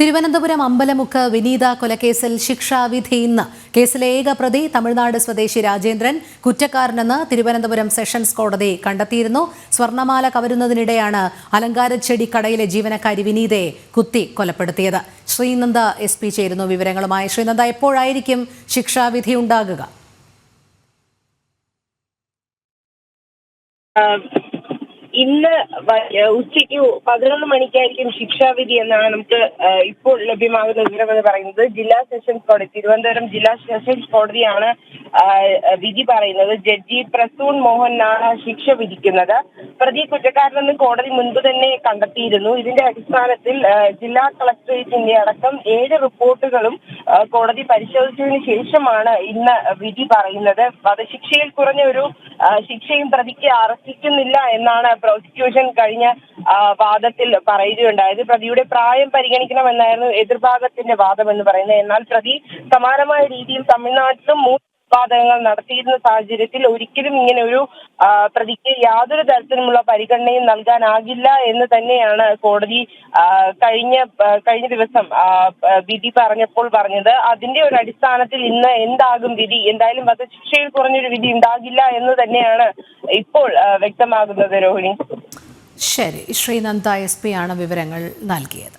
തിരുവനന്തപുരം അമ്പലമുക്ക് വിനീത കൊലക്കേസിൽ ശിക്ഷാവിധി ഇന്ന്. കേസിലെ ഏക പ്രതി തമിഴ്നാട് സ്വദേശി രാജേന്ദ്രൻ കുറ്റക്കാരനെന്ന് തിരുവനന്തപുരം സെഷൻസ് കോടതി കണ്ടെത്തിയിരുന്നു. സ്വർണമാല കവരുന്നതിനിടെയാണ് അലങ്കാരച്ചെടി കടയിലെ ജീവനക്കാരി വിനീതയെ കുത്തി കൊലപ്പെടുത്തിയത്. ശ്രീനന്ദ എസ് പി ചേരുന്നു വിവരങ്ങളുമായി. ശ്രീനന്ദ എപ്പോഴായിരിക്കും ശിക്ഷാവിധി ഉണ്ടാകുക? ഇന്ന് ഉച്ചയ്ക്ക് പതിനൊന്ന് മണിക്കായിരിക്കും ശിക്ഷാവിധി എന്നാണ് നമുക്ക് ഇപ്പോൾ ലഭ്യമാകുന്ന വിവരമെന്ന് പറയുന്നത്. ജില്ലാ സെഷൻസ് കോടതി തിരുവനന്തപുരം ജില്ലാ സെഷൻസ് കോടതിയാണ് വിധി പറയുന്നത്. ജഡ്ജി പ്രസൂൺ മോഹനാണ് ശിക്ഷ വിധിക്കുന്നത്. പ്രതി കുറ്റക്കാരനെന്ന് കോടതി മുൻപ് തന്നെ കണ്ടെത്തിയിരുന്നു. ഇതിന്റെ അടിസ്ഥാനത്തിൽ ജില്ലാ കളക്ടറേറ്റിന്റെ അടക്കം ഏഴ് റിപ്പോർട്ടുകളും കോടതി പരിശോധിച്ചതിന് ശേഷമാണ് ഇന്ന് വിധി പറയുന്നത്. വധശിക്ഷയിൽ കുറഞ്ഞ ഒരു ശിക്ഷയും പ്രതിക്ക് അർഹിക്കുന്നില്ല എന്നാണ് പ്രോസിക്യൂഷൻ കഴിഞ്ഞ വാദത്തിൽ പറയുകയുണ്ടായത്. പ്രതിയുടെ പ്രായം പരിഗണിക്കണമെന്നായിരുന്നു എതിർഭാഗത്തിന്റെ വാദം എന്ന് പറയുന്നത്. എന്നാൽ പ്രതി സമാനമായ രീതിയിൽ തമിഴ്നാട്ടിലും കൊലപാതകങ്ങൾ നടത്തിയിരുന്ന സാഹചര്യത്തിൽ ഒരിക്കലും ഇങ്ങനെ ഒരു പ്രതിക്ക് യാതൊരു തരത്തിലുമുള്ള പരിഗണനയും നൽകാനാകില്ല എന്ന് തന്നെയാണ് കോടതി കഴിഞ്ഞ കഴിഞ്ഞ ദിവസം വിധി പറഞ്ഞപ്പോൾ പറഞ്ഞത്. അതിന്റെ ഒരു അടിസ്ഥാനത്തിൽ ഇന്ന് എന്താകും വിധി? എന്തായാലും വധശിക്ഷയിൽ കുറഞ്ഞൊരു വിധി ഉണ്ടാകില്ല എന്ന് തന്നെയാണ് ഇപ്പോൾ വ്യക്തമാകുന്നത് രോഹിണി. ശരി. ശ്രീനന്ദ എസ് പി ആണ് വിവരങ്ങൾ നൽകിയത്.